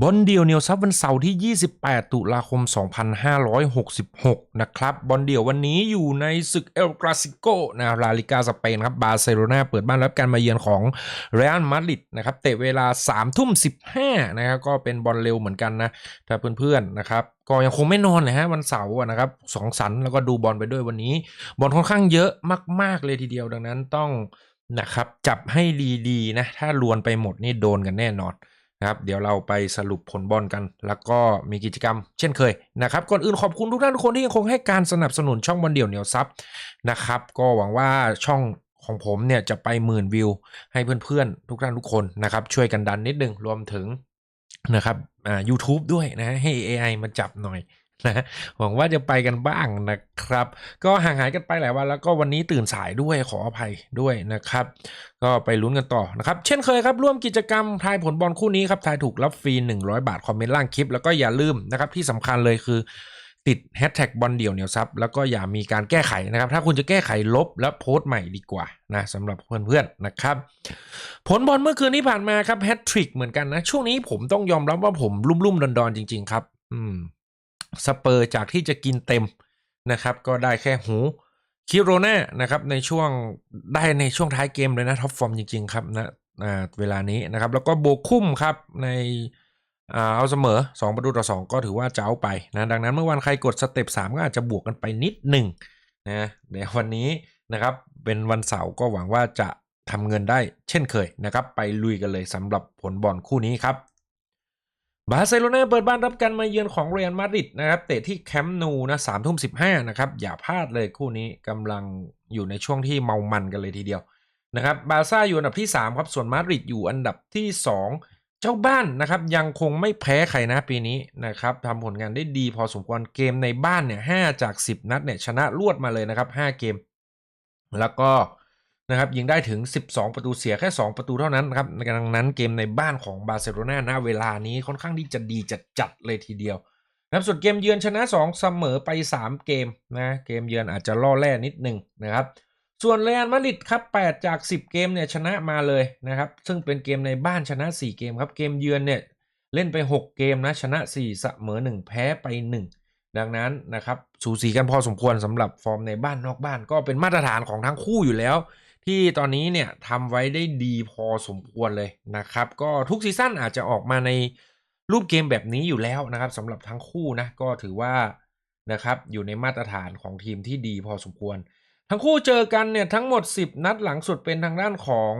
บอลเดียวเนียวซับวันเสาร์ที่ 28 ตุลาคม 2566 นะครับ บอลเดียววันนี้อยู่ในศึกเอลกราซิโกนะลาลิกาสเปนครับ บาร์เซโลนาเปิดบ้านรับการมาเยือนของเรอัลมาดริดนะครับ เตะเวลา 3 ทุ่ม 15 นะครับ ก็เป็นบอลเร็วเหมือนกันนะ ถ้าเพื่อนๆนะครับก็ยังคงไม่นอนเลยฮะวันเสาร์นะครับสองสันแล้วก็ดูบอลไปด้วยวันนี้ บอลค่อนข้างเยอะมาก ๆ เลยทีเดียวดังนั้นต้องนะครับจับให้ดีๆนะถ้าลวนไปหมดนี่โดนกันแน่นอน นะครับเดี๋ยวเราไปสรุปผลบอลกัน แล้วก็มีกิจกรรมเช่นเคยนะครับก่อนอื่นขอบคุณทุกท่านทุกคนที่ยังคงให้การสนับสนุนช่องบอลเดี่ยวเหนียวซับนะครับก็หวังว่าช่องของผมเนี่ยจะไปหมื่นวิวให้เพื่อนๆ ทุกท่านทุกคนนะครับช่วยกันดันนิดนึงรวมถึงนะครับอ่า u t u b e ด้วยนะให้ AI มาจับหน่อย นะหวังว่าจะไปกันบ้างนะครับ ก็ห่างหายกันไปหลายวันแล้วก็วันนี้ตื่นสายด้วยขออภัยด้วยนะครับ ก็ไปลุ้นกันต่อนะครับ เช่นเคยครับร่วมกิจกรรมทายผลบอลคู่นี้ครับทายถูกรับฟรี 100 บาท คอมเมนต์ล่างคลิป แล้วก็อย่าลืมนะครับที่สำคัญเลยคือติดแฮชแท็กบอลเดี่ยวเหนียวซับแล้วก็อย่ามีการแก้ไขนะครับ ถ้าคุณจะแก้ไขลบแล้วโพสต์ใหม่ดีกว่านะสำหรับเพื่อนๆนะครับ ผลบอลเมื่อคืนที่ผ่านมาครับแฮตทริกเหมือนกันนะช่วงนี้ผมต้องยอมรับว่าผมลุ่มๆดอนๆจริง ๆ ครับ อืม สเปอร์จากที่จะกินเต็มนะครับ ก็ได้แค่หูคิโรน่านะครับในช่วงได้ในช่วงท้ายเกมเลยนะท็อปฟอร์มจริงๆครับนะเวลานี้นะครับ แล้วก็โบคุ้มครับในเอาเสมอ 2 ประตูต่อ 2 ก็ถือว่าเจ้าไปนะดังนั้นเมื่อวันใครกดสเต็ป3ก็อาจจะบวกกันไปนิดหนึ่งนะเดี๋ยววันนี้นะครับเป็นวันเสาร์ก็หวังว่าจะทำเงินได้เช่นเคยนะครับ ไปลุยกันเลยสำหรับผลบอลคู่นี้ครับ บาร์เซโลนาเปิดบ้านรับการมาเยือนของเรอัลมาดริดนะครับเตะที่แคมป์นูนะสามทุ่มสิบห้านะครับอย่าพลาดเลยคู่นี้กำลังอยู่ในช่วงที่เมามันกันเลยทีเดียวนะครับบาร์ซ่าอยู่อันดับที่ 3 ครับส่วนมาดริดอยู่อันดับที่ 2 เจ้าบ้านนะครับยังคงไม่แพ้ใครนะปีนี้นะครับทำผลงานได้ดีพอสมควรเกมในบ้านเนี่ยหจาก 10 นัดเนี่ยชนะรวดมาเลยนะครับ 5 เกม แล้วก็ นะครับยิงได้ถึง 12 ประตูเสียแค่ 2 ประตูเท่านั้นนะครับดังนั้นเกมในบ้านของบาร์เซโลนาณเวลานี้ค่อนข้างที่จะดีจัดจัดๆเลยทีเดียวนะครับส่วนเกมเยือนชนะ 2 เสมอไป 3 เกมนะเกมเยือนอาจจะล่อแร่นิดนึงนะครับส่วนเรอัลมาดริดครับ 8 จาก 10 เกมเนี่ยชนะมาเลยนะครับ ซึ่งเป็นเกมในบ้านชนะ 4 เกมครับ เกมเยือนเนี่ยเล่นไป 6 เกมนะ ชนะ 4 เสมอ 1 แพ้ไป 1 ดังนั้นนะครับ สูสีกันพอสมควรสำหรับฟอร์มในบ้านนอกบ้านก็เป็นมาตรฐานของทั้งคู่อยู่แล้ว ที่ตอนนี้เนี่ยทำไว้ได้ดีพอสมควรเลยนะครับ ก็ทุกซีซั่นอาจจะออกมาในรูปเกมแบบนี้อยู่แล้วนะครับสำหรับทั้งคู่นะก็ถือว่านะครับอยู่ในมาตรฐานของทีมที่ดีพอสมควร ทั้งคู่เจอกันเนี่ยทั้งหมด 10 นัดหลังสุดเป็นทางด้านของ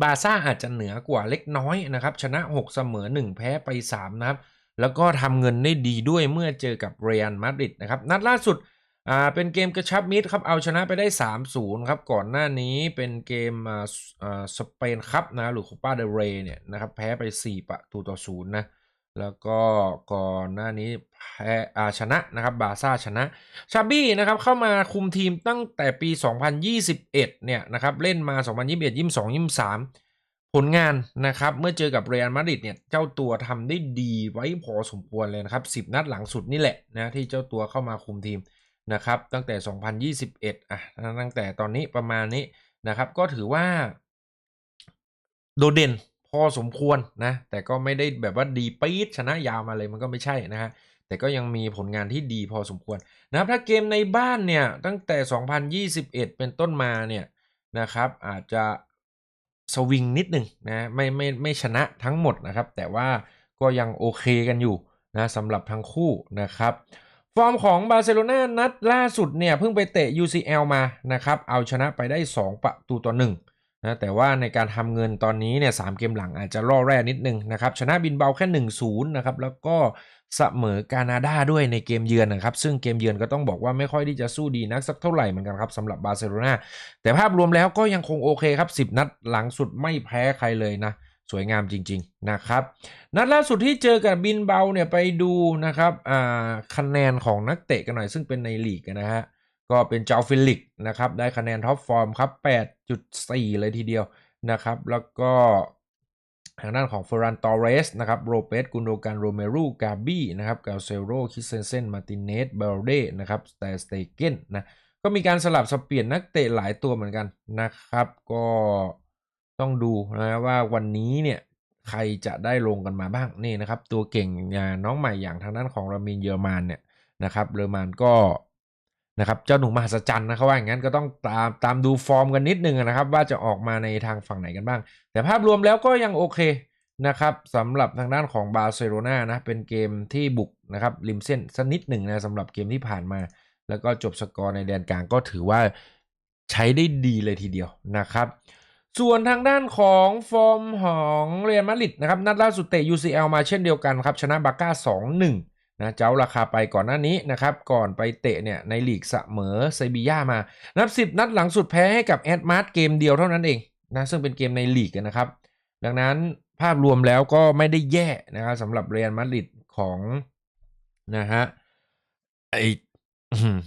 บาร์ซ่าอาจจะเหนือกว่าเล็กน้อยนะครับ ชนะ 6 เสมอ 1 แพ้ไป 3 นะครับ แล้วก็ทำเงินได้ดีด้วยเมื่อเจอกับเรอัลมาดริดนะครับ นัดล่าสุด อ่าเป็นเกมกระชับมิตรครับเอาชนะไปได้ 3-0 ครับ ก่อนหน้านี้เป็นเกมอ่าอ่าสเปนครับนะหรือคูปาเดเรเนี่ยนะครับแพ้ไป 4 ประตูต่อ0นะแล้วก็ก่อนหน้านี้แพ้อาชนะนะครับบาซ่าชนะชาบี้นะครับเข้ามาคุมทีมตั้งแต่ปี 2021เนี่ยนะครับเล่นมา 2021 22 23 ผลงานนะครับเมื่อเจอกับเรอัลมาดริดเนี่ยเจ้าตัวทำได้ดีไว้พอสมควรเลยนะครับ 10 นัดหลังสุดนี่แหละนะที่เจ้าตัวเข้ามาคุมทีม นะครับตั้งแต่ 2021อะตั้งแต่ตอนนี้ประมาณนี้นะครับ ก็ถือว่า โดดเด่นพอสมควรนะ แต่ก็ไม่ได้แบบว่าดีปี๊ดชนะยาวมาเลยมันก็ไม่ใช่นะฮะแต่ก็ยังมีผลงานที่ดีพอสมควรนะครับถ้าเกมในบ้านเนี่ยตั้งแต่ 2021 เป็นต้นมาเนี่ยนะครับ อาจจะสวิงนิดหนึ่งนะไม่ไม่ไม่ชนะทั้งหมดนะครับ แต่ว่าก็ยังโอเคกันอยู่นะสำหรับทั้งคู่นะครับ ฟอร์มของบาร์เซโลนานัดล่าสุดเนี่ยเพิ่งไปเตะ UCL มานะครับเอาชนะไปได้ 2 ประตูต่อ1นะแต่ว่าในการทำเงินตอนนี้เนี่ยสเกมหลังอาจจะล่อแร่นิดนึงนะครับชนะบินเบาแค่ 1-0นะครับแล้วก็เสมอกานาดาด้วยในเกมเยือนนะครับ ซึ่งเกมเยือนก็ต้องบอกว่าไม่ค่อยที่จะสู้ดีนักสักเท่าไหร่เหมือนกันครับสำหรับบาร์เซโลนาแต่ภาพรวมแล้วก็ยังคงโอเคครับ 10 นัดหลังสุดไม่แพ้ใครเลยนะ สวยงามจริง ๆ นะครับ นัดล่าสุดที่เจอกับบินเบาเนี่ยไปดูนะครับอ่าคะแนนของนักเตะกันหน่อยซึ่งเป็นในลีกนะฮะก็เป็นเจ้าฟิลิกนะครับได้คะแนนท็อปฟอร์มครับ 8.4 เลยทีเดียวนะครับ แล้วก็ทางด้านของเฟรันตอเรสนะครับโรเปสกุนโดกันโรเมรูกาบี้นะครับกาเซโรคิเซนเซนมาติเนสเบลเดนะครับสเตสเตเกนนะก็มีการสลับสเปลี่ยนนักเตะหลายตัวเหมือนกันนะครับ ก็ ต้องดูนะว่าวันนี้เนี่ยใครจะได้ลงกันมาบ้างนี่นะครับ ตัวเก่งอย่างน้องใหม่อย่างทางด้านของรามินเยอรมันเนี่ยนะครับเยอรมันก็นะครับเจ้าหนูมหัศจรรย์นะเขาว่าอย่างนั้นก็ต้องตามตามดูฟอร์มกันนิดนึงนะครับ ว่าจะออกมาในทางฝั่งไหนกันบ้าง แต่ภาพรวมแล้วก็ยังโอเคนะครับสำหรับทางด้านของบาร์เซโลนานะเป็นเกมที่บุกนะครับริมเส้นสักนิดหนึ่งนะสำหรับเกมที่ผ่านมา แล้วก็จบสกอร์ในแดนกลางก็ถือว่าใช้ได้ดีเลยทีเดียวนะครับ ส่วนทางด้านของฟอร์มของเรอัลมาดริดนะครับนัดล่าสุดเตะ UCL มาเช่นเดียวกันครับชนะบาก้า 2-1นะเจ้าราคาไปก่อนหน้านี้นะครับ ก่อนไปเตะเนี่ยในลีกเสมอเซบีย่ามา นับ 10 นัดหลังสุดแพ้ให้กับแอดมาร์เกมเดียวเท่านั้นเองนะซึ่งเป็นเกมในลีกนะครับ ดังนั้นภาพรวมแล้วก็ไม่ได้แย่นะครับสำหรับเรอัลมาดริดของนะฮะไอ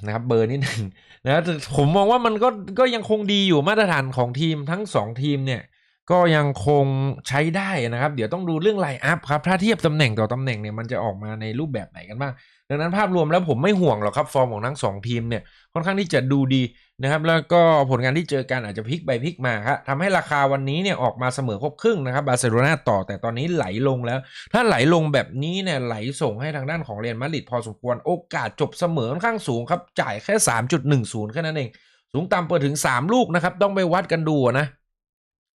นะครับเบอร์นิดหนึ่งนะแต่ผมมองว่ามันก็ก็ยังคงดีอยู่มาตรฐานของทีมทั้งสองทีมเนี่ย ก็ยังคงใช้ได้นะครับ เดี๋ยวต้องดูเรื่องไลน์อัพครับ ถ้าเทียบตำแหน่งต่อตำแหน่งเนี่ยมันจะออกมาในรูปแบบไหนกันบ้าง ดังนั้นภาพรวมแล้วผมไม่ห่วงหรอกครับ ฟอร์มของทั้ง 2 ทีมเนี่ยค่อนข้างที่จะดูดีนะครับ แล้วก็ผลงานที่เจอกันอาจจะพลิกไปพลิกมาครับทำให้ราคาวันนี้เนี่ยออกมาเสมอครบครึ่งนะครับบาร์เซโลนาต่อแต่ตอนนี้ไหลลงแล้ว ถ้าไหลลงแบบนี้เนี่ยไหลส่งให้ทางด้านของเรอัลมาดริดพอสมควรโอกาสจบเสมอค่อนข้างสูงครับจ่ายแค่ 3.10แค่นั้นเองสูงต่ำเปิดถึง 3 ลูกนะครับต้องไปวัดกันดูนะ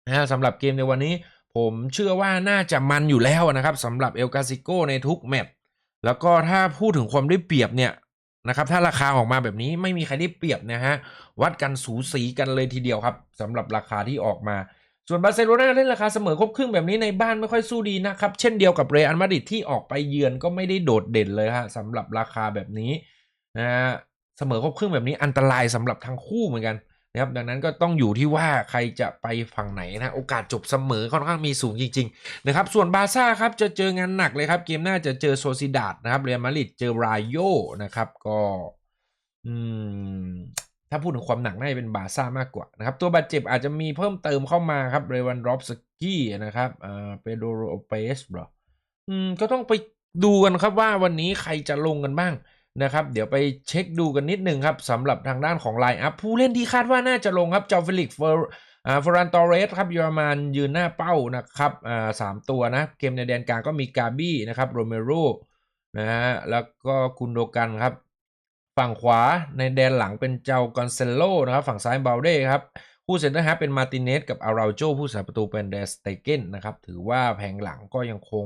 นะสำหรับเกมในวันนี้ ผมเชื่อว่าน่าจะมันอยู่แล้วนะครับสำหรับเอลกาซิโกในทุกแมตช์แล้วก็ถ้าพูดถึงความได้เปรียบเนี่ยนะครับถ้าราคาออกมาแบบนี้ไม่มีใครได้เปรียบนะฮะวัดกันสูสีกันเลยทีเดียวครับสำหรับราคาที่ออกมาส่วนบาร์เซโลนาเล่นราคาเสมอครบครึ่งแบบนี้ในบ้านไม่ค่อยสู้ดีนะครับ เช่นเดียวกับเรอัลมาดริดที่ออกไปเยือนก็ไม่ได้โดดเด่นเลยฮะสำหรับราคาแบบนี้นะฮะเสมอครบครึ่งแบบนี้อันตรายสำหรับทั้งคู่เหมือนกัน นะครับดังนั้นก็ต้องอยู่ที่ว่าใครจะไปฝั่งไหนนะโอกาสจบเสมอค่อนข้างมีสูงจริงๆนะครับส่วนบาร์ซ่าครับจะเจองานหนักเลยครับ เกมหน้าจะเจอโซซิดาดนะครับเรอัลมาดริดเจอรายโยนะครับก็อืมถ้าพูดถึงความหนักน่าจะเป็นบาร์ซ่ามากกว่านะครับตัวบาดเจ็บอาจจะมีเพิ่มเติมเข้ามาครับเรวันรอฟสกี้นะครับอ่าเปโดโรเปสบรออืมก็ต้องไปดูกันครับว่าวันนี้ใครจะลงกันบ้าง นะครับเดี๋ยวไปเช็คดูกันนิดนึงครับสำหรับทางด้านของไลน์อัพผู้เล่นที่คาดว่าน่าจะลงครับจอฟิลิกเฟอร์ฟรานตอเรสครับเยอรมันยืนหน้าเป้านะครับสามตัวนะเกมในแดนกลางก็มีกาบี้นะครับโรเมโรนะฮะแล้วก็กุนโดกันครับ ฝั่งขวาในแดนหลังเป็นเจ้ากอนเซโลนะครับฝั่งซ้ายบาลเด้ครับผู้เซนเตอร์ฮาเป็นมาติเนสกับอาราโจผู้สาประตูเป็นเดสเตเกนนะครับถือว่าแผงหลังก็ยังคง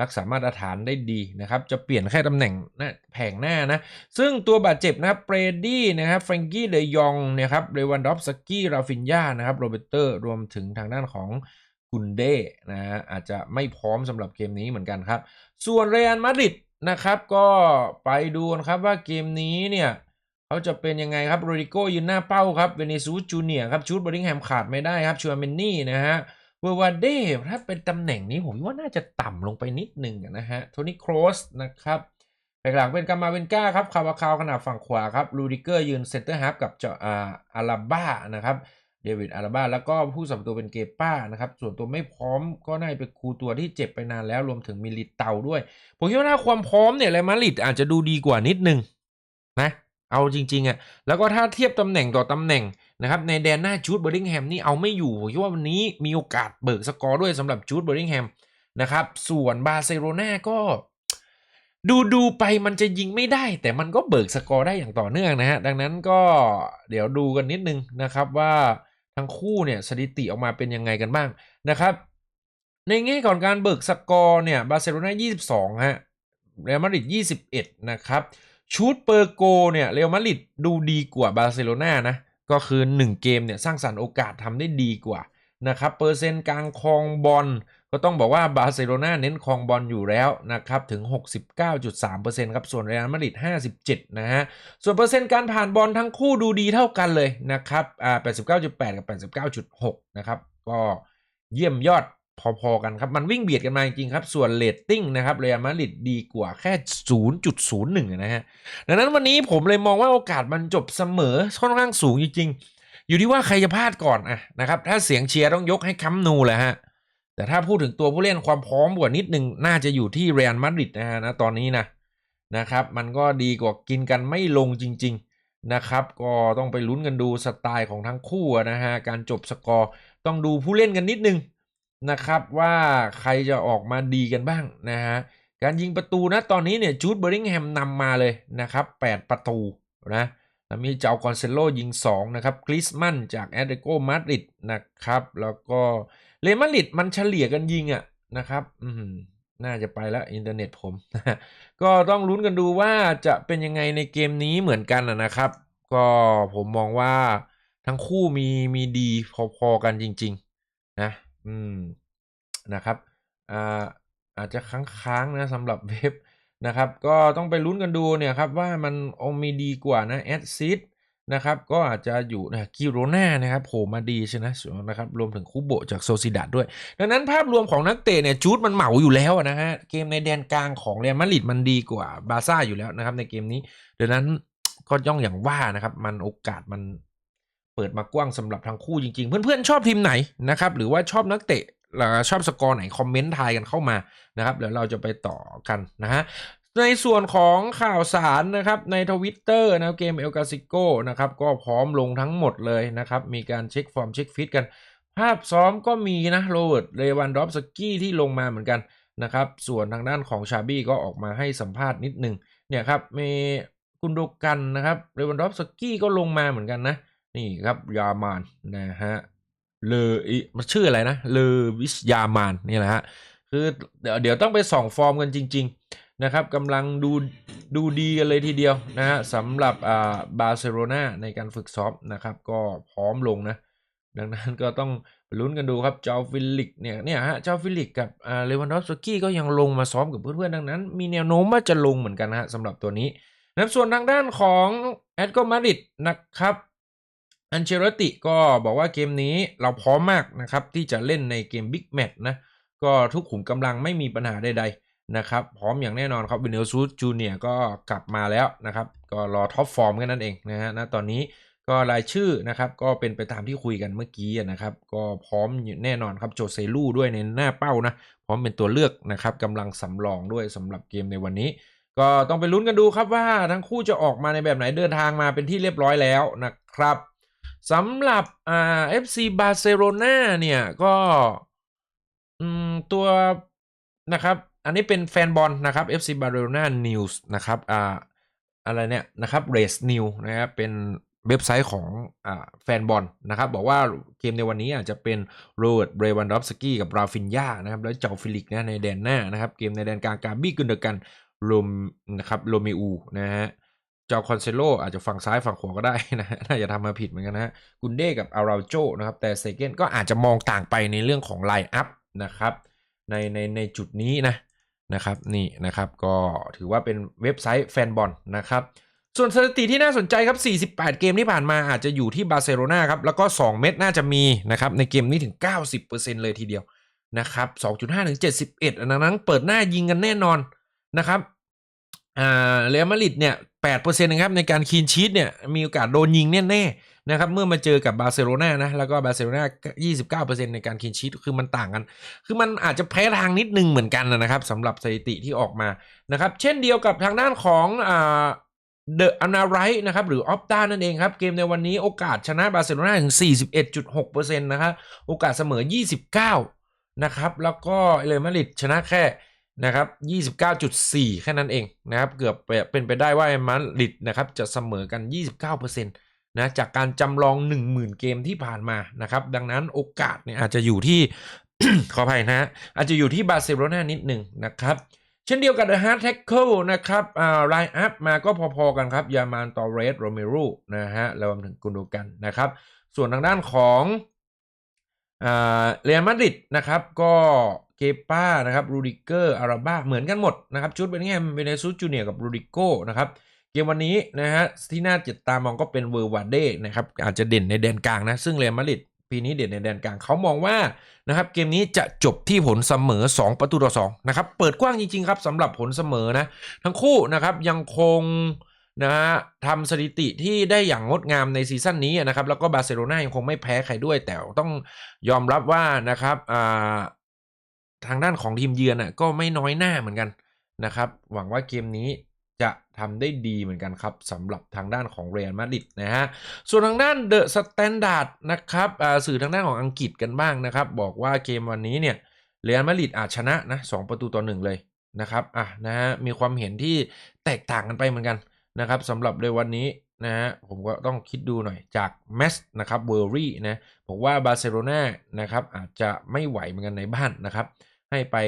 รักษามาตรฐานได้ดีนะครับ จะเปลี่ยนแค่ตำแหน่งนะแผงหน้านะ ซึ่งตัวบาดเจ็บนะครับเปรดี้นะครับแฟรงกี้เดยองนะครับเรวันดอฟสกี้ราฟินยานะครับโรเบเตอร์รวมถึงทางด้านของกุนเดนะฮะอาจจะไม่พร้อมสำหรับเกมนี้เหมือนกันครับ ส่วนเรอัลมาดริดนะครับ ก็ไปดูกันครับว่าเกมนี้เนี่ยเขาจะเป็นยังไงครับโรดิโกยืนหน้าเป้าครับเวเนซูจูเนียครับชูดบริงแฮมขาดไม่ได้ครับชัวเมนนี่นะฮะ เวอร์วาเดถ้าเป็นตำแหน่งนี้ผมว่าน่าจะต่ำลงไปนิดหนึ่งนะฮะโทนี่โครสนะครับแผงหลังเป็นกามาเวนก้าครับคาวาคาวขนาดฝั่งขวาครับลูดิเกอร์ยืนเซนเตอร์ฮาร์ฟกับเจาอ่าอาราบ้านะครับเดวิดอาราบ้าแล้วก็ผู้สัมตัวเป็นเกป้านะครับ ส่วนตัวไม่พร้อมก็น่าจะเป็นครูตัวที่เจ็บไปนานแล้วรวมถึงมิลิเตาด้วย ผมคิดว่าถ้าความพร้อมเนี่ยเรอัลมาดริดอาจจะดูดีกว่านิดนึงนะ เอาจริงๆอะ่ะแล้วก็ถ้าเทียบตำแหน่งต่อตำแหน่งนะครับในแดนหน้าจูดเบอร์ดิงแฮมนี่เอาไม่อยู่คิดว่าวันนี้มีโอกาสเบิกสกอร์ด้วยสำหรับจูดเบอร์ดิงแฮมนะครับส่วนบาร์เซโลนาก็ดูดูไปมันจะยิงไม่ได้ แต่มันก็เบิกสกอร์ได้อย่างต่อเนื่องนะฮะ ดังนั้นก็เดี๋ยวดูกันนิดนึงนะครับว่าทั้งคู่เนี่ยสถิติออกมาเป็นยังไงกันบ้างนะครับ ในแง่ก่อนการเบิกสกอร์เนี่ยบาร์เซโลนา22 ฮะเรอัลมาดริด21 นะครับ ชูดเปอร์โกเนี่ยเรอัลมาดริดดูดีกว่าบาร์เซโลนานะ ก็คือ 1 เกมเนี่ยสร้างสรรค์โอกาสทำได้ดีกว่านะครับเปอร์เซ็นต์การครองบอลก็ต้องบอกว่าบาร์เซโลนาเน้นครองบอลอยู่แล้วนะครับถึง 69.3%ครับส่วนเรอัลมาดริด57 นะฮะ ส่วนเปอร์เซ็นต์การผ่านบอลทั้งคู่ดูดีเท่ากันเลยนะครับอ่า89.8 กับ 89.6 นะครับ ก็เยี่ยมยอด พอๆกันครับ มันวิ่งเบียดกันมาจริงๆครับ ส่วนเรตติ้งนะครับเรอัลมาดริดดีกว่าแค่ 0.01 นะฮะ ดังนั้นวันนี้ผมเลยมองว่าโอกาสมันจบเสมอค่อนข้างสูงจริงๆ อยู่ที่ว่าใครจะพลาดก่อนอะนะครับ ถ้าเสียงเชียร์ต้องยกให้คัมนูแหละฮะ แต่ถ้าพูดถึงตัวผู้เล่นความพร้อมกว่านิดนึง น่าจะอยู่ที่เรอัลมาดริดนะฮะนะตอนนี้นะนะครับ มันก็ดีกว่ากินกันไม่ลงจริง ๆนะครับก็ต้องไปลุ้นกันดูสไตล์ของทั้งคู่นะฮะ การจบสกอร์ ต้องดูผู้เล่นกันนิดนึง นะครับว่าใครจะออกมาดีกันบ้างนะฮะการยิงประตูนะตอนนี้เนี่ยจูดเบอริงแฮมนำมาเลยนะครับ8ประตูนะแล้วมีเจ้ากอนเซโลยิง 2 นะครับกริสมันจากแอตเลติโกมาดริดนะครับ แล้วก็เรอัลมาดริดมันเฉลี่ยกันยิงอะนะครับอืมน่าจะไปแล้วอินเทอร์เน็ตผม ก็ต้องลุ้นกันดูว่าจะเป็นยังไงในเกมนี้เหมือนกันนะนะครับ ก็ผมมองว่าทั้งคู่มีมีดีพอๆกันจริง ๆ นะ อืมนะครับอ่าอาจจะค้างๆนะสำหรับเว็บนะครับ ก็ต้องไปลุ้นกันดูเนี่ยครับว่ามันอามีดีกว่านะแอดซิดนะครับก็อาจจะอยู่นะกิโรนานะครับโผล่มาดีใช่ไหมนะครับรวมถึงคูโบจากโซซิดาดด้วย ดังนั้นภาพรวมของนักเตะเนี่ยจูดมันเหมาอยู่แล้วนะฮะเกมในแดนกลางของเรอัลมาดริดมันดีกว่าบาร์ซ่าอยู่แล้วนะครับในเกมนี้ดังนั้นก็ย่องอย่างว่านะครับมันโอกาสมัน เปิดมากว้างสำหรับทั้งคู่จริงๆ เพื่อนๆชอบทีมไหนนะครับหรือว่าชอบนักเตะหรือชอบสกอร์ไหนคอมเมนต์ทายกันเข้ามานะครับเดี๋ยวเราจะไปต่อกันนะฮะในส่วนของข่าวสารนะครับในทวิตเตอร์นะเกมเอลกาซิโกนะครับก็พร้อมลงทั้งหมดเลยนะครับ มีการเช็คฟอร์มเช็คฟิตกัน ภาพซ้อมก็มีนะโรเบิร์ตเลวันดอฟสกี้ที่ลงมาเหมือนกันนะครับส่วนทางด้านของชาบี้ก็ออกมาให้สัมภาษณ์นิดนึงเนี่ยครับมีคุณโดกันนะครับเลวันดอฟสกี้ก็ลงมาเหมือนกันนะ นี่ครับยามานนะฮะเลอมันชื่ออะไรนะเลอวิชยามานนี่แหละฮะคือเดี๋ยวเดี๋ยวต้องไปส่องฟอร์มกันจริง ๆนะครับกำลังดูดูดีกันเลยทีเดียวนะฮะสำหรับอ่าบาร์เซโลนาในการฝึกซ้อมนะครับก็พร้อมลงนะดังนั้นก็ต้องลุ้นกันดูครับเจ้าฟิลิกเนี่ยเนี่ยฮะเจ้าฟิลิกกับอ่าเลวันดอฟสกี้ก็ยังลงมาซ้อมกับเพื่อนๆดังนั้น มีแนวโน้มว่าจะลงเหมือนกันนะฮะสำหรับตัวนี้นะส่วนทางด้านของแอตโกมาดริดนะครับ อันเชลติก็บอกว่าเกมนี้เราพร้อมมากนะครับที่จะเล่นในเกมบิ๊กแมตช์นะก็ทุกขุมกำลังไม่มีปัญหาใดๆนะครับพร้อมอย่างแน่นอนครับวินเนลซูสจูเนียก็กลับมาแล้วนะครับก็รอท็อปฟอร์มแค่นั้นเองนะฮะณตอนนี้ก็รายชื่อนะครับก็เป็นไปตามที่คุยกันเมื่อกี้นะครับ ก็พร้อมอยู่แน่นอนครับโจเซลูด้วยในหน้าเป้านะพร้อมเป็นตัวเลือกนะครับกำลังสำรองด้วยสำหรับเกมในวันนี้ ก็ต้องไปลุ้นกันดูครับว่าทั้งคู่จะออกมาในแบบไหนเดินทางมาเป็นที่เรียบร้อยแล้วนะครับ สำหรับอ่า FC บาร์เซโลนาเนี่ย ก็อืมตัวนะครับอันนี้เป็นแฟนบอลนะครับ FC Barcelona News นะครับอ่าอะไรเนี่ยนะครับ Race New นะครับเป็นเว็บไซต์ของอ่าแฟนบอลนะครับ บอกว่าเกมในวันนี้อาจจะเป็นโรเบิร์ตเรวันดอฟสกี้กับราฟินยานะครับ แล้วเจ้าฟิลิกนะในแดนหน้านะครับ เกมในแดนกลางกาบี้กุนเดกันโรมนะครับโรเมอูนะฮะ เจ้าคอนเซโลอาจจะฝั่งซ้ายฝั่งขวาก็ได้นะน่าจะทำมาผิดเหมือนกันนะฮะกุนเด้กับอาราโจนะครับ แต่เซเกนก็อาจจะมองต่างไปในเรื่องของไลน์อัพนะครับในในในจุดนี้นะนะครับนี่นะครับก็ถือว่าเป็นเว็บไซต์แฟนบอลนะครับ ส่วนสถิติที่น่าสนใจครับ 48 เกมที่ผ่านมาอาจจะอยู่ที่บาร์เซโลนาครับ แล้วก็ 2 เม็ดน่าจะมีนะครับ ในเกมนี้ถึง 90%เลยทีเดียวนะครับ 2.5 ถึง 71 อันนั้นเปิดหน้ายิงกันแน่นอนนะครับ อ่าเรอัลมาดริดเนี่ยแปดเปอร์เซ็นต์นะครับในการคีนชีตเนี่ยมีโอกาสโดนยิงแน่ๆนะครับเมื่อมาเจอกับบาร์เซโลนานะแล้วก็บาร์เซโลนายี่สิบเก้าเปอร์เซ็นต์ในการคีนชีตคือมันต่างกัน คือมันอาจจะแพ้ทางนิดนึงเหมือนกันนะครับสำหรับสถิติที่ออกมานะครับเช่นเดียวกับทางด้านของอ่าเดอะอนาไรนะครับหรือออฟตานั่นเองครับ เกมในวันนี้โอกาสชนะบาร์เซโลนาถึง 41.6%นะครับโอกาสเสมอ 29 นะครับ แล้วก็เรอัลมาดริดชนะแค่ นะครับ29.4 แค่นั้นเองนะครับ เกือบเป็นไปได้ว่ามาดริดนะครับจะเสมอกัน 29%นะจากการจำลอง 10,000 เกมที่ผ่านมานะครับ ดังนั้นโอกาสเนี่ยอาจจะอยู่ที่ ขออภัยนะ อาจจะอยู่ที่บาร์เซโลนานิดหนึ่งนะครับเช่นเดียวกับ The Hard Tackle นะครับอ่าไลน์อัพมาก็พอๆกันครับ ยามานตอเรสโรเมโรนะฮะรวมถึงกุนโดกันนะครับ ส่วนทางด้านของอ่าเรอัลมาดริดนะครับ ก็ เกป้านะครับรูดิเกอร์อาราบ้าเหมือนกันหมดนะครับชุดเป็นแง่เบเนซุสจูเนียกับรูดิโกนะครับเกมวันนี้นะฮะที่น่าจับตามองก็เป็นเวอร์วาเด้นะครับอาจจะเด่นในแดนกลางนะซึ่งเรอัลมาดริดปีนี้เด่นในแดนกลางเขามองว่านะครับเกมนี้จะจบที่ผลเสมอ 2 ประตูต่อ2นะครับเปิดกว้างจริงๆครับสำหรับผลเสมอนะทั้งคู่นะครับยังคงนะฮะทำสถิติที่ได้อย่างงดงามในซีซั่นนี้นะครับแล้วก็บาร์เซโลนายังคงไม่แพ้ใครด้วยแต่ต้องยอมรับว่านะครับอ่า ทางด้านของทีมเยือนอะก็ไม่น้อยหน้าเหมือนกันนะครับ หวังว่าเกมนี้จะทำได้ดีเหมือนกันครับสำหรับทางด้านของเรอัลมาดริดนะฮะ ส่วนทางด้านเดอะสแตนดาร์ดนะครับสื่อทางด้านของอังกฤษกันบ้างนะครับ บอกว่าเกมวันนี้เนี่ยเรอัลมาดริดอาจชนะนะสองประตูต่อหนึ่งเลยนะครับอะนะฮะมีความเห็นที่แตกต่างกันไปเหมือนกันนะครับสำหรับในวันนี้นะฮะผมก็ต้องคิดดูหน่อยจากแมสนะครับเวอร์รี่นะบอกว่าบาร์เซโลนานะครับอาจจะไม่ไหวเหมือนกันในบ้านนะครับ ให้ไป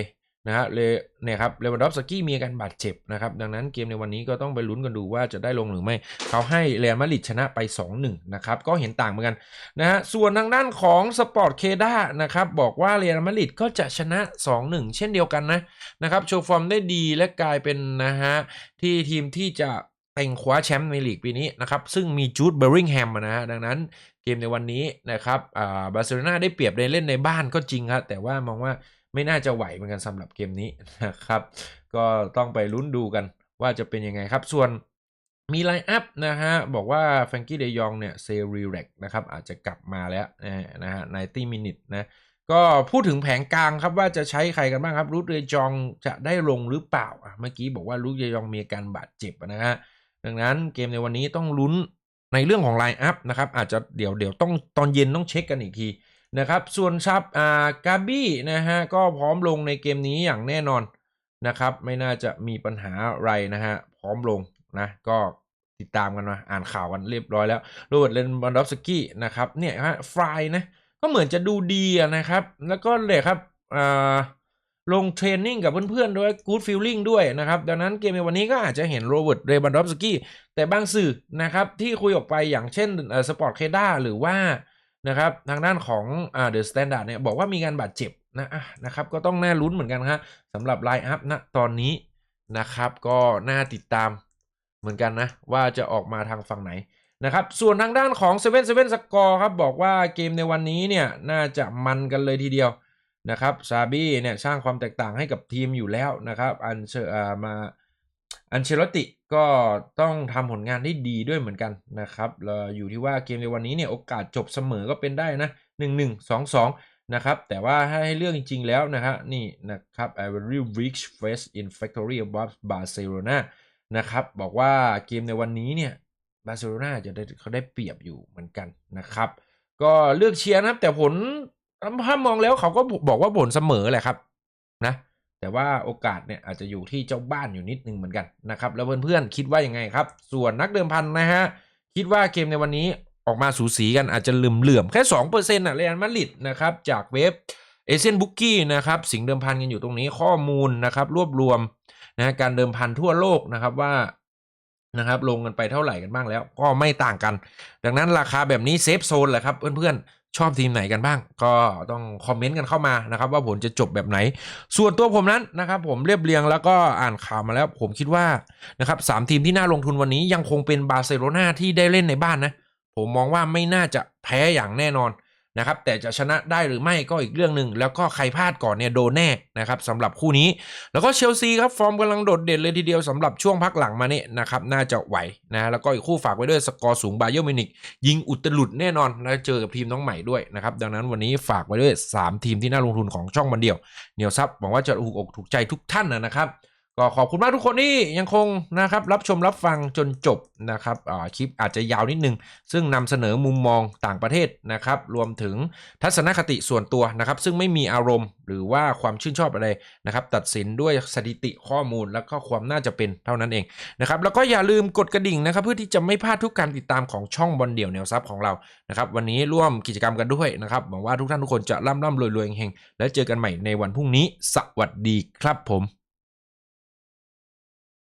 นะฮะเลเนี่ยครับเลวันดอฟสกี้มีอาการบาดเจ็บนะครับ ดังนั้นเกมในวันนี้ก็ต้องไปลุ้นกันดูว่าจะได้ลงหรือไม่ เขาให้เรอัลมาดริดชนะไป 2-1 นะครับ ก็เห็นต่างเหมือนกันนะฮะส่วนทางด้านของสปอร์ตเคด้านะครับ บอกว่าเรอัลมาดริดก็จะชนะ 2-1 เช่นเดียวกันนะนะครับโชว์ฟอร์มได้ดีและกลายเป็นนะฮะที่ทีมที่จะเต็งคว้าแชมป์ในลีกปีนี้นะครับ ซึ่งมีจูดเบอร์ริงแฮมนะฮะดังนั้นเกมในวันนี้นะครับอ่าบาร์เซโลนาได้เปรียบในเล่นในบ้านก็จริงครับแต่ว่ามองว่า ไม่น่าจะไหวเหมือนกันสำหรับเกมนี้นะครับ ก็ต้องไปลุ้นดูกันว่าจะเป็นยังไงครับ ส่วนมีไลน์อัพนะฮะ บอกว่าแฟรงกี้เดยองเนี่ยเซรีเร็กนะครับ อาจจะกลับมาแล้วนะฮะ90มินิทนะก็พูดถึงแผงกลางครับว่าจะใช้ใครกันบ้างครับรูดเดยองจะได้ลงหรือเปล่าเมื่อกี้บอกว่ารูดเดยองมีอาการบาดเจ็บนะฮะดังนั้นเกมในวันนี้ต้องลุ้นในเรื่องของไลน์อัพนะครับอาจจะเดี๋ยวเดี๋ยวต้องตอนเย็นต้องเช็คกันอีกที นะครับ ส่วนชับอ่ากาบี้นะฮะก็พร้อมลงในเกมนี้อย่างแน่นอนนะครับ ไม่น่าจะมีปัญหาอะไรนะฮะพร้อมลงนะก็ติดตามกันมาอ่านข่าวกันเรียบร้อยแล้วโรเบิร์ตเลนบอนดอฟสกี้นะครับเนี่ยฮะฟรายนะก็เหมือนจะดูดีนะครับ แล้วก็เลยครับอ่าลงเทรนนิ่งกับเพื่อนๆด้วยกู๊ดฟิลลิ่งด้วยนะครับ ดังนั้นเกมในวันนี้ก็อาจจะเห็นโรเบิร์ตเรบันดอฟสกี้แต่บางสื่อนะครับที่คุยออกไปอย่างเช่นสปอร์ตเคด้าหรือว่า นะครับทางด้านของเดอะสแตนดาร์ดเนี่ยบอกว่ามีการบาดเจ็บนะนะครับก็ต้องน่าลุ้นเหมือนกันครับสำหรับไลน์อัพณตอนนี้นะครับก็น่าติดตามเหมือนกันนะ ว่าจะออกมาทางฝั่งไหนนะครับส่วนทางด้านของ7 7สกอร์ครับบอกว่าเกมในวันนี้เนี่ยน่าจะมันกันเลยทีเดียวนะครับซาบี้เนี่ยสร้างความแตกต่างให้กับทีมอยู่แล้วนะครับอันเชอร์มาอันเชลติ ก็ต้องทำผลงานได้ดีด้วยเหมือนกันนะครับอยู่ที่ว่าเกมในวันนี้เนี่ยโอกาสจบเสมอก็เป็นได้นะ 1-1 2-2 นะครับ แต่ว่าให้เรื่องจริง ๆ แล้วนะฮะนี่นะครับ Ivory Reach Face in Factory of Barcelona นะครับ บอกว่าเกมในวันนี้เนี่ยบาร์เซโลนาจะได้เขาได้เปรียบอยู่เหมือนกันนะครับ ก็เลือกเชียร์นะครับ แต่ผลถ้ามองแล้วเขาก็บอกว่าผลเสมอแหละครับนะ แต่ว่าโอกาสเนี่ยอาจจะอยู่ที่เจ้าบ้านอยู่นิดนึงเหมือนกันนะครับ แล้วเพื่อนๆคิดว่ายังไงครับ ส่วนนักเดิมพันนะฮะ คิดว่าเกมในวันนี้ออกมาสูสีกันอาจจะลืมเหลื่อมๆแค่2%อะเรอัลมาดริดนะครับ จากเว็บเอเชียนบุ๊กกี้นะครับ สิงเดิมพันกันอยู่ตรงนี้ข้อมูลนะครับ รวบรวมนะการเดิมพันทั่วโลกนะครับว่า นะครับลงกันไปเท่าไหร่กันบ้างแล้ว ก็ไม่ต่างกัน ดังนั้นราคาแบบนี้เซฟโซนแหละครับเพื่อนๆ ชอบทีมไหนกันบ้าง ก็ต้องคอมเมนต์กันเข้ามานะครับว่าผลจะจบแบบไหน ส่วนตัวผมนั้นนะครับผมเรียบเรียงแล้วก็อ่านข่าวมาแล้ว ผมคิดว่านะครับสามทีมที่น่าลงทุนวันนี้ยังคงเป็นบาร์เซโลนาที่ได้เล่นในบ้านนะผมมองว่าไม่น่าจะแพ้อย่างแน่นอน นะครับแต่จะชนะได้หรือไม่ก็อีกเรื่องหนึ่งแล้วก็ใครพลาดก่อนเนี่ยโดนแน่นะครับสำหรับคู่นี้ แล้วก็เชลซีครับฟอร์มกำลังโดดเด่นเลยทีเดียวสำหรับช่วงพักหลังมาเนี่ยนะครับน่าจะไหวนะแล้วก็อีกคู่ฝากไว้ด้วยสกอร์สูงบาเยอร์มินิกยิงอุตลุดแน่นอนแล้วเจอกับทีมน้องใหม่ด้วยนะครับดังนั้นวันนี้ฝากไว้ด้วย 3 ทีมที่น่าลงทุนของช่องมันเดียวเหนียวซับหวังว่าจะถูกอกถูกใจทุกท่านนะครับ ก็ขอบคุณมากทุกคนที่ยังคงนะครับรับชมรับฟังจนจบนะครับอ่าคลิปอาจจะยาวนิดนึง ซึ่งนำเสนอมุมมองต่างประเทศนะครับ รวมถึงทัศนคติส่วนตัวนะครับ ซึ่งไม่มีอารมณ์หรือว่าความชื่นชอบอะไรนะครับ ตัดสินด้วยสถิติข้อมูลแล้วก็ความน่าจะเป็นเท่านั้นเองนะครับ แล้วก็อย่าลืมกดกระดิ่งนะครับ เพื่อที่จะไม่พลาดทุกการติดตามของช่องบอลเดี่ยวแนวซับของเรานะครับวันนี้ร่วมกิจกรรมกันด้วยนะครับหวังว่าทุกท่านทุกคนจะร่ำร่ำรวยรวยเฮงแล้วเจอกันใหม่ในวันพรุ่งนี้ สวัสดีครับผม